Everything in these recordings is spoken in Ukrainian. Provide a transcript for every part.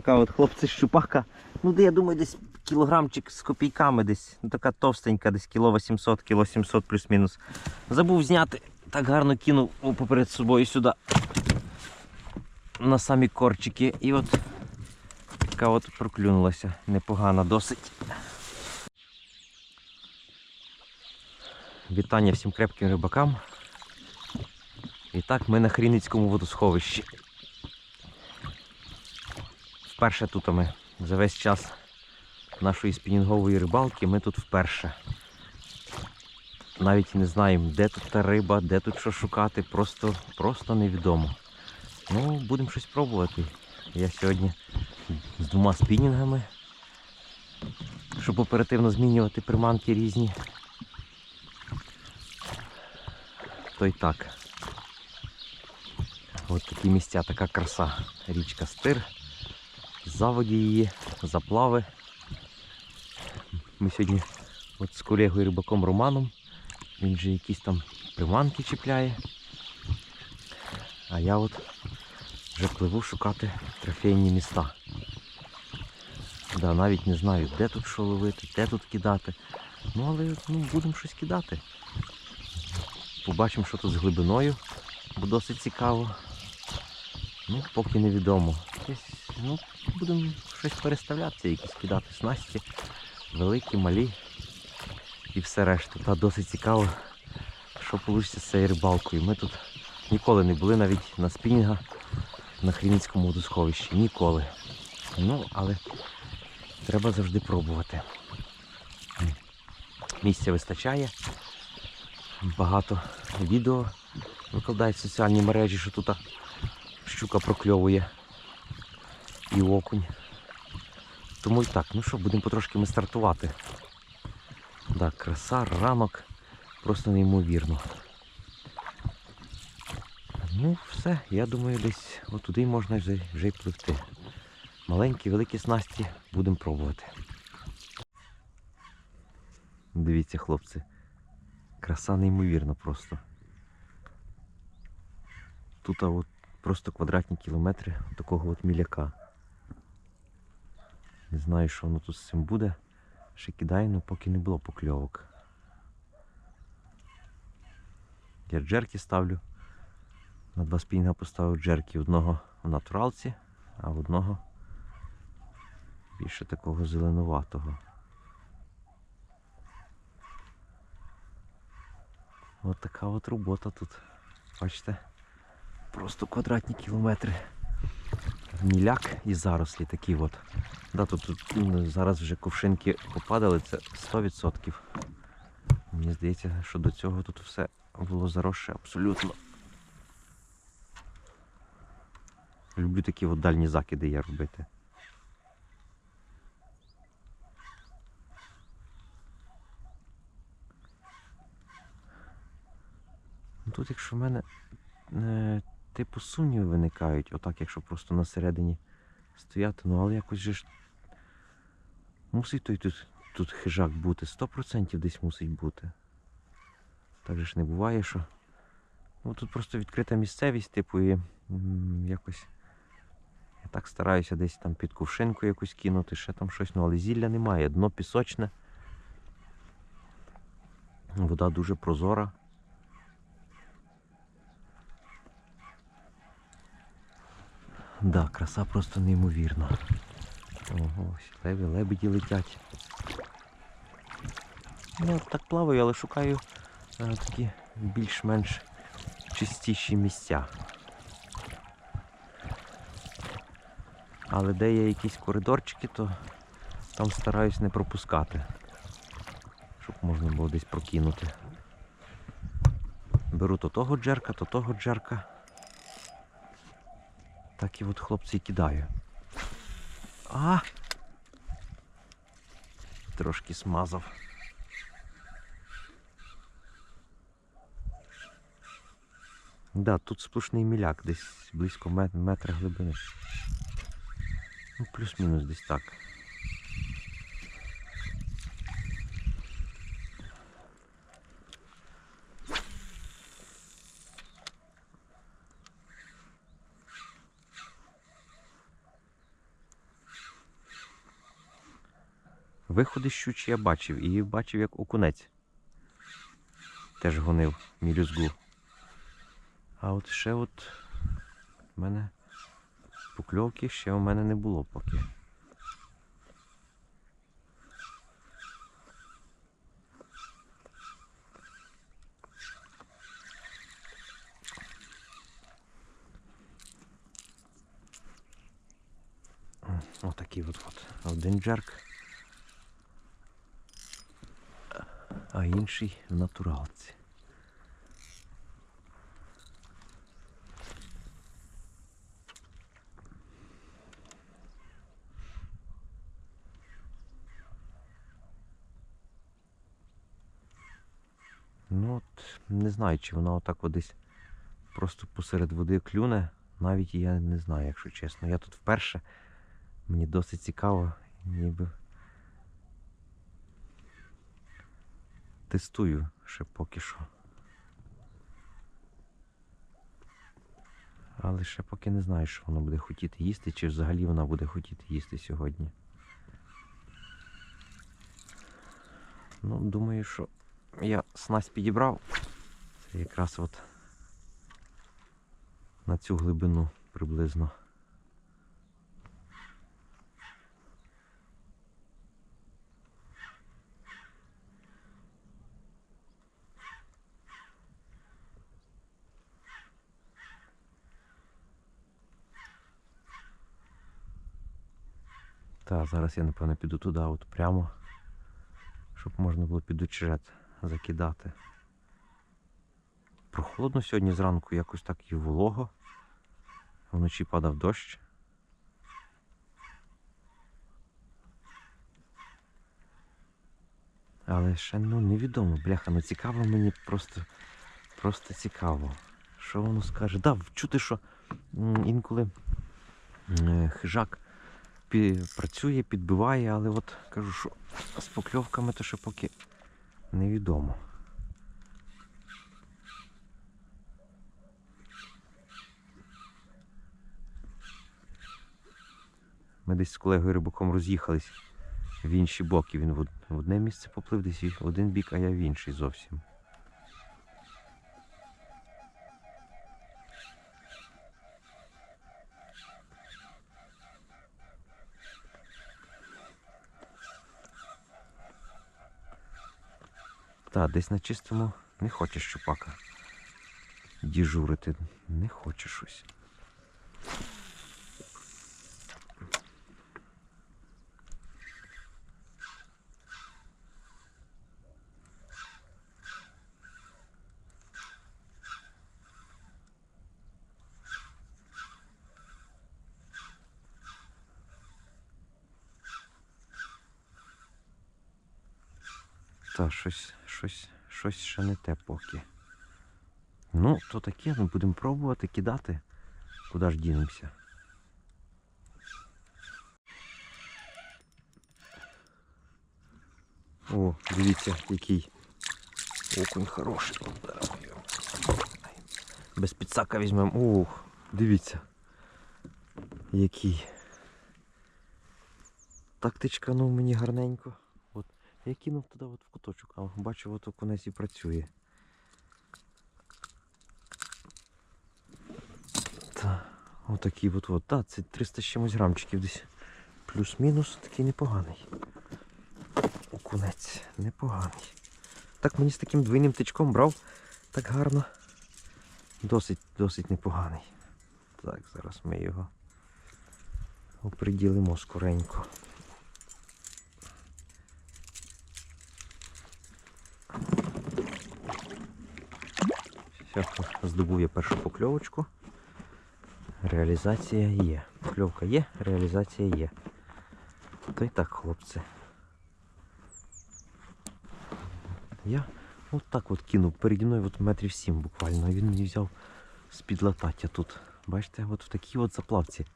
така от хлопці щупака. Ну, де я думаю, десь кілограмчик з копійками десь. Ну, така товстенька, десь кіло 800, кіло 700 плюс-мінус. Забув зняти, так гарно кинув поперед собою сюди. На самі корчики. І от така от проклюнулася. Непогана досить. Вітання всім крепким рибакам. І так, ми на Хріницькому водосховищі. Вперше тут ми за весь час нашої спінінгової рибалки ми тут вперше. Навіть не знаємо, де тут та риба, де тут що шукати, просто, просто невідомо. Ну, будемо щось пробувати. Я сьогодні з двома спінінгами, щоб оперативно змінювати приманки різні. То й так. Ось такі місця, така краса. Річка Стир, заводі її, заплави. Ми сьогодні от з колегою рибаком Романом, він же якісь там приманки чіпляє. А я от вже пливу шукати трофейні міста. Да, навіть не знаю, де тут що ловити, де тут кидати. Ну але ну, будемо щось кидати. Побачимо, що тут з глибиною, бо досить цікаво. Ну, поки невідомо. Десь, ну, будемо щось переставлятися, якісь кидати снасті, великі, малі і все решта. Та досить цікаво, що вийде з цією рибалкою. Ми тут ніколи не були навіть на спінінгах на Хріницькому водосховищі. Ніколи. Ну, але треба завжди пробувати. Місця вистачає. Багато відео викладають в соціальні мережі, що тут щука прокльовує і окунь. Тому і так, ну що, будемо потрошки ми стартувати. Так, краса, ранок, просто неймовірно. Ну, все, я думаю, десь отуди можна вже, вже й пливти. Маленькі, великі снасті будемо пробувати. Дивіться, хлопці. Краса неймовірна просто. Тут от просто квадратні кілометри такого от міляка. Не знаю, що воно тут з цим буде. Ще кидаю, але поки не було покльовок. Я джерки ставлю. На два спінга поставив джерки. Одного в натуралці, а в одного більше такого зеленуватого. От така от робота тут. Бачите? Просто квадратні кілометри. Міляк і зарослі такі от. Да, тут, тут зараз вже ковшинки попадали, це 100%. Мені здається, що до цього тут все було заросше абсолютно. Люблю такі от дальні закиди я робити. Ну, Тут, якщо в мене е, типу сумніви виникають, отак, якщо просто на середині стояти, ну але якось же ж мусить той тут, тут хижак бути, 100% десь мусить бути. Так же ж не буває, що. Ну тут просто відкрита місцевість, типу, і якось. Я так стараюся десь там під кувшинку якусь кинути, ще там щось, ну але зілля немає, дно пісочне. Вода дуже прозора. Да, краса просто неймовірна. Ого, леві, лебеді летять. Ну, так плаваю, але шукаю е, такі більш-менш чистіші місця. Але де є якісь коридорчики, то там стараюсь не пропускати, щоб можна було десь прокинути. Беру то того джерка, то того джерка. Так і от хлопці кидаю. А! Трошки смазав. Да, тут сплошний міляк, десь близько метра глибини. Ну, плюс-мінус десь так. Виходи щучі я бачив і бачив, як окунець теж гонив мілюзгу. А от ще от в мене покльовки ще у мене не було поки. Отакий от, от один джерк, а інший в натуралці. Ну от не знаю, чи вона отак от десь просто посеред води клюне. Навіть я не знаю, якщо чесно. Я тут вперше. Мені досить цікаво, ніби тестую ще поки що. Але ще поки не знаю, що вона буде хотіти їсти, чи взагалі вона буде хотіти їсти сьогодні. Ну, думаю, що я снасть підібрав. Це якраз от на цю глибину приблизно. Так, зараз я напевно піду туди, от прямо, щоб можна було під очерет закидати. Прохолодно сьогодні зранку, якось так і волого. Вночі падав дощ. Але ще ну невідомо, бляха, ну цікаво мені просто, просто цікаво. Що воно скаже? Да, чути, що інколи хижак пі- працює, підбиває, але от кажу, що з покльовками то ще поки невідомо. Ми десь з колегою рибаком роз'їхались в інші боки. Він в одне місце поплив, десь в один бік, а я в інший зовсім. Так, десь на чистому не хоче щупака. Діжурити не хоче щось. Та щось, щось, ще не те поки. Ну, то таке, ми будемо пробувати кидати. Куди ж дінемося? О, дивіться, який окунь хороший. Без підсака візьмемо. Ух, дивіться. Який. Тактичка, ну мені гарненько. Я кинув туди от в куточок, а бачу, от окунець і працює. Та, отакий от от. Так, це 300 з чимось грамчиків десь. Плюс-мінус такий непоганий. Окунець непоганий. Так мені з таким двійним тичком брав так гарно. Досить, досить непоганий. Так, зараз ми його оприділимо скоренько. Все, здобув я першу покльовочку. Реалізація є. Покльовка є, реалізація є. То й так, хлопці. Я от так от кинув. Переді мною от метрів сім буквально. Він мені взяв з-під латаття тут. Бачите, от в такій от заплавці.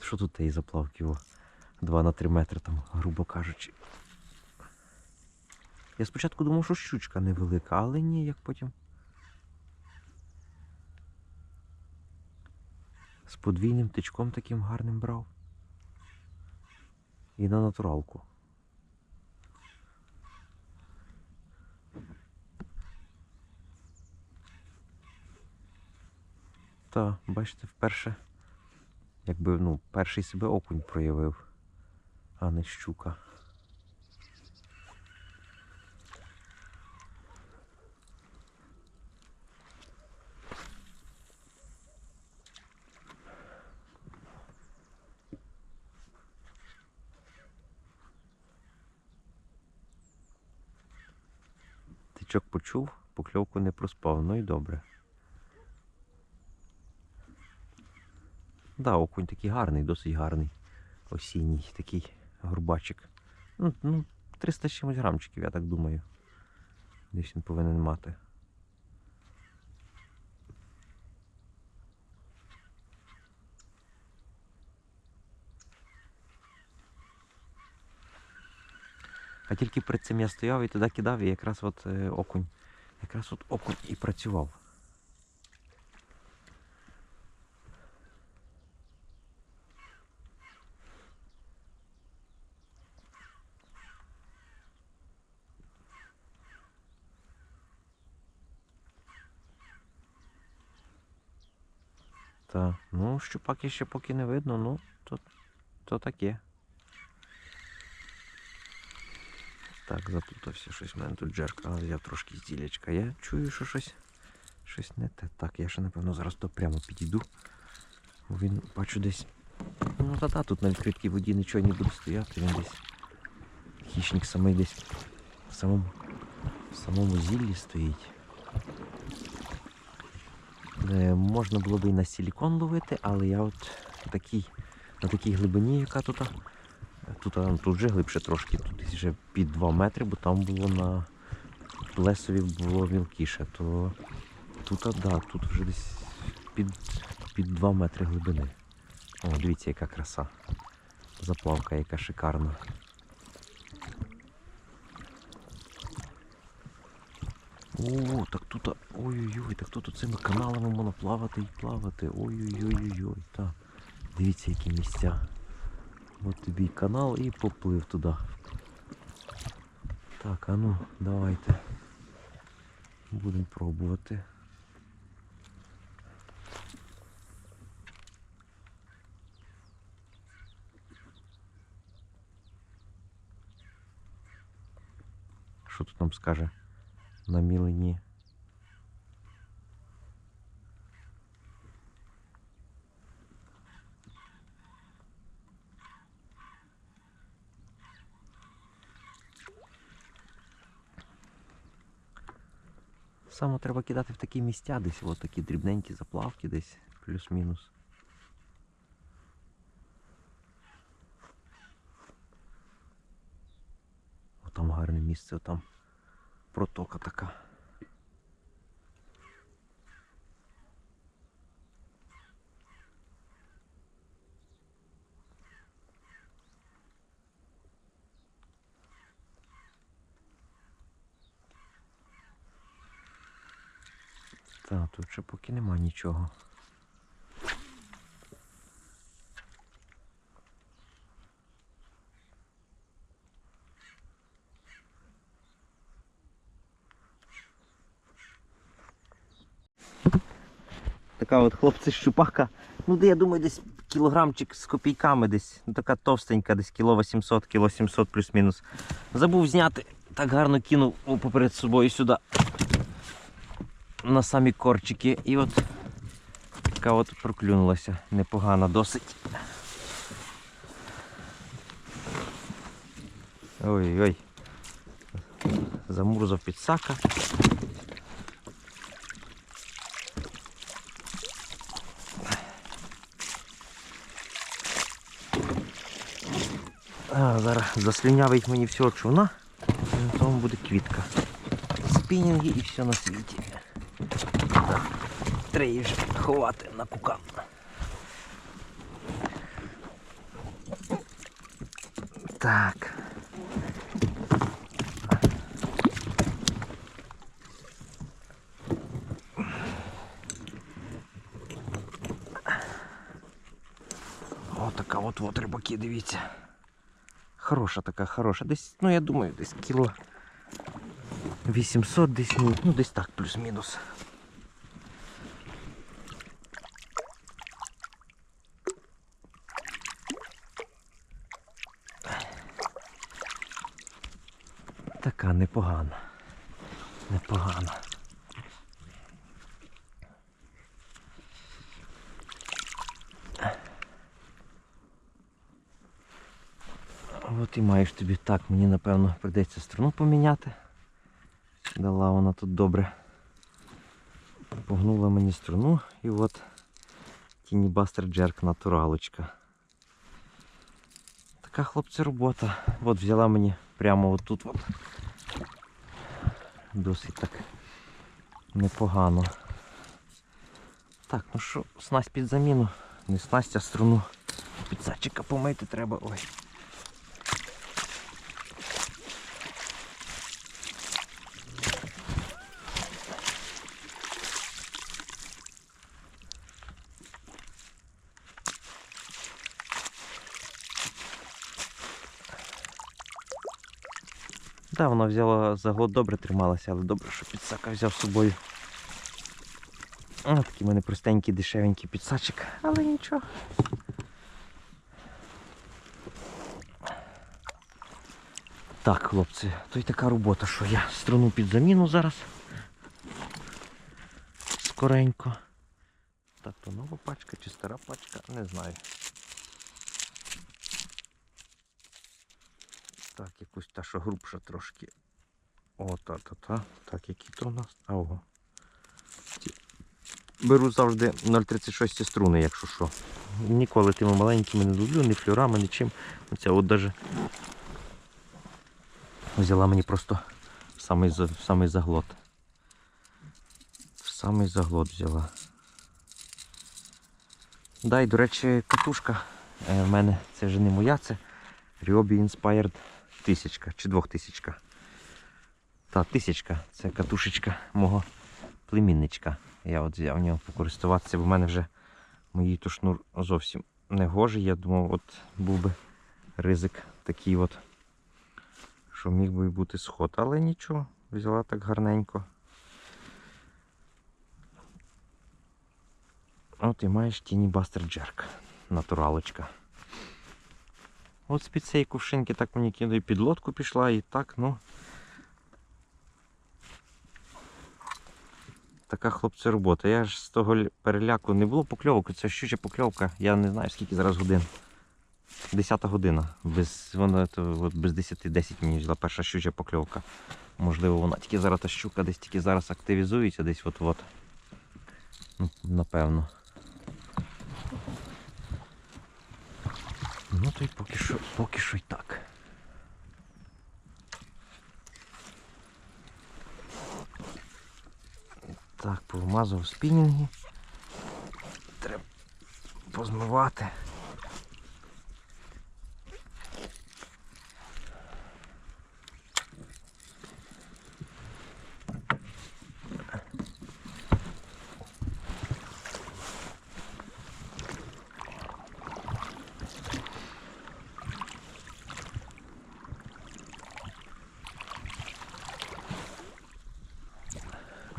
Що тут тієї заплавки? О, 2 на 3 метри там, грубо кажучи. Я спочатку думав, що щучка невелика, але ні, як потім. подвійним тичком таким гарним брав. І на натуралку. Та, бачите, вперше, якби ну, перший себе окунь проявив, а не щука. Почув, покльовку не проспав, ну і добре. Да, окунь такий гарний, досить гарний. Осінній такий горбачик. Ну, ну 300 чимось грамчиків, я так думаю. Десь він повинен мати. А тільки перед цим я стояв і туди кидав, і якраз от е, окунь. Якраз от окунь і працював. Та, ну, щупаки ще поки не видно, ну, то, то таке. Так, заплутався щось. У мене тут джерка взяв трошки зділячка. Я чую, що щось, щось не те. Так, я ще напевно зараз то прямо підійду. Бо він бачу десь. Ну та та тут на відкритій воді нічого не буде стояти, він десь. Хищник самий десь в самому, в самому зіллі стоїть. Е, можна було б і на силікон ловити, але я от такий, на такій глибині, яка тут. Тут, а, тут вже глибше трошки, тут вже під 2 метри, бо там було на плесові було мілкіше, то тут, а, да, тут вже десь під, під 2 метри глибини. О, дивіться, яка краса. Заплавка, яка шикарна. О, так тут, ой-ой-ой, так тут цими каналами можна плавати і плавати. Ой-ой-ой-ой-ой, так. Дивіться, які місця. От тобі й канал і поплив туди. Так, а ну, давайте. Будемо пробувати. Що тут нам скаже на мілині? Саме треба кидати в такі місця десь, от такі дрібненькі заплавки десь, плюс-мінус. Там гарне місце, там протока така. Так, тут ще поки нема нічого. Така от хлопці щупака. Ну, де я думаю, десь кілограмчик з копійками десь. Ну, така товстенька, десь кіло 800, кіло 700 плюс-мінус. Забув зняти, так гарно кинув поперед собою сюди на самі корчики. І от така от проклюнулася. Непогано досить. Ой-ой. Замурзав підсака. А, зараз заслюнявить мені всього човна, і тому буде квітка. Спінінги і все на світі. Так, треба її вже ховати на кукан. Так. О, така от от рибаки, дивіться. Хороша така, хороша. Десь, ну я думаю, десь кіло 800 десь, ну, ну десь так, плюс-мінус. Така непогана. Непогана. От і маєш тобі так, мені напевно прийдеться струну поміняти. Дала вона тут добре. Погнула мені струну і от Тіні Бастер Джерк натуралочка. Така хлопці робота. От взяла мені прямо отут от. Досить так непогано. Так, ну що, снасть під заміну. Не снасть, а струну. Підсадчика помити треба. Ой. Да, вона взяла за год добре трималася, але добре, що підсака взяв з собою. О, такий в мене простенький, дешевенький підсачик, але нічого. Так, хлопці, то й така робота, що я струну під заміну зараз. Скоренько. Так, то нова пачка чи стара пачка, не знаю. Так, що грубша трошки. О, та-та-та. Так, які то у нас? А, ого. Беру завжди 0,36 струни, якщо що. Ніколи тими маленькими не люблю, ні флюрами, нічим. Оця от даже взяла мені просто в самий, в самий заглот. В самий заглот взяла. Да, і, до речі, катушка е, в мене це вже не моя, це Ryobi Inspired тисячка чи двохтисячка. Та, тисячка. Це катушечка мого племінничка. Я от взяв нього покористуватися, бо в мене вже моїй то шнур зовсім не гожий. Я думав, от був би ризик такий от, що міг би бути сход. Але нічого, взяла так гарненько. От і маєш тіні Бастер Джерк. Натуралочка. От з-під цієї кувшинки так мені кинули під лодку пішла і так, ну. Така хлопці робота. Я ж з того переляку не було покльовок, це щуча покльовка. Я не знаю скільки зараз годин. Десята година. Без, вона, то, от без 10-10 мені взяла перша щуча покльовка. Можливо, вона тільки зараз та щука десь тільки зараз активізується, десь от-от. Ну, напевно. Ну то й поки що, поки що й так. Так, повмазав спінінги. Треба позмивати.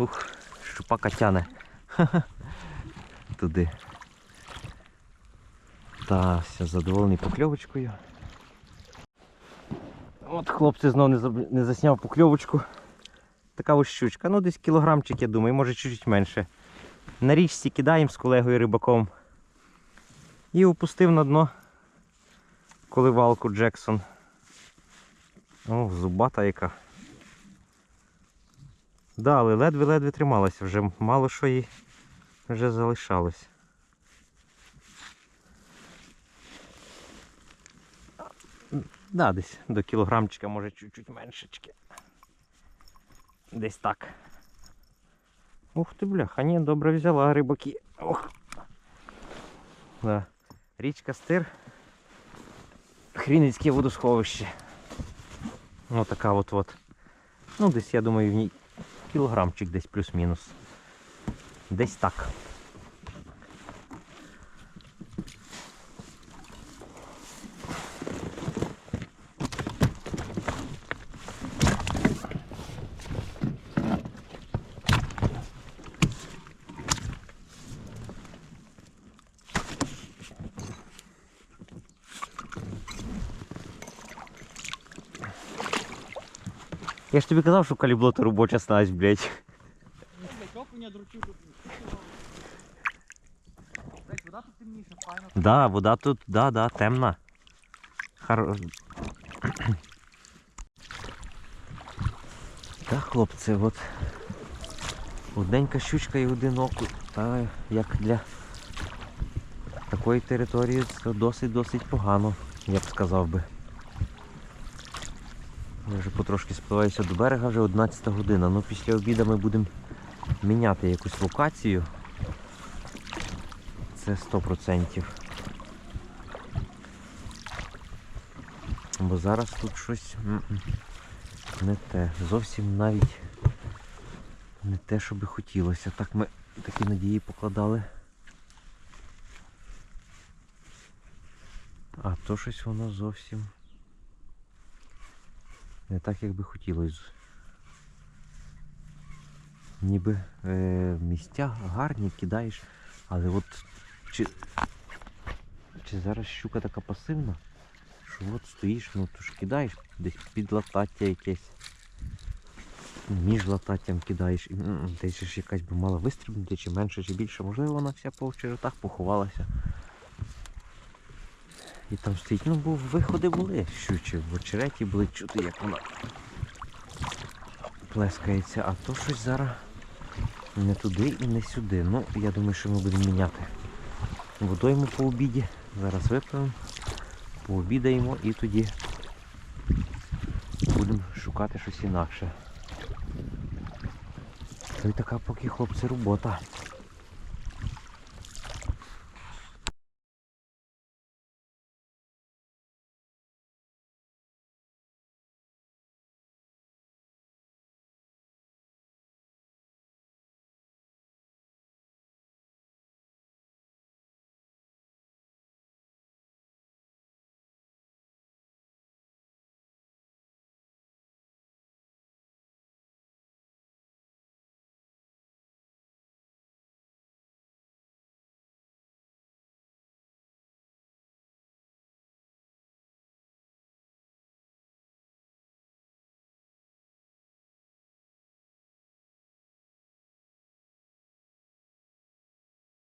Ух, щупака тяне. Туди. Та, все, задоволений покльовочкою. От хлопці знов не, заб- не засняв покльовочку. Така ось щучка. Ну десь кілограмчик, я думаю, може чуть менше. На річці кидаємо з колегою рибаком. І опустив на дно коливалку Джексон. О, зубата яка. Да, але ледве-ледве трималася, вже мало що їй вже залишалось. Да, десь до кілограмчика, може чуть-чуть меншечки. Десь так. Ух ти, бляха, ні, добре взяла рибаки. Ох. Да. Річка Стир. Хріницьке водосховище. Ну така от от. Ну, десь, я думаю, в ній кілограмчик десь плюс-мінус. Десь так. Я ж тобі казав, що калібло то робоча снасть, блядь. Вода тут темніша, файно. Да, вода тут, да, да, темна. Хар... Так, хлопці, от одненька щучка і один окунь. Та як для такої території це досить-досить погано, я б сказав би. Я вже потрошки спливаюся до берега, вже 11 година. Ну після обіду ми будемо міняти якусь локацію. Це 100%. Бо зараз тут щось не те. Зовсім навіть не те, що би хотілося. Так ми такі надії покладали. А то щось воно зовсім не так, як би хотілося. Ніби е, місця гарні кидаєш, але от чи, чи зараз щука така пасивна? Що от стоїш, ну то ж кидаєш десь під латаття якесь. Між лататтям кидаєш, і десь ж якась би мала вистрибнути, чи менше, чи більше. Можливо, вона вся по очеретах поховалася. І там стоїть, ну бо виходи були щучі, в очереті були чути, як вона плескається, а то щось зараз не туди і не сюди. Ну, я думаю, що ми будемо міняти водойму по обіді. Зараз вип'ємо, пообідаємо і тоді будемо шукати щось інакше. Й така поки хлопці робота.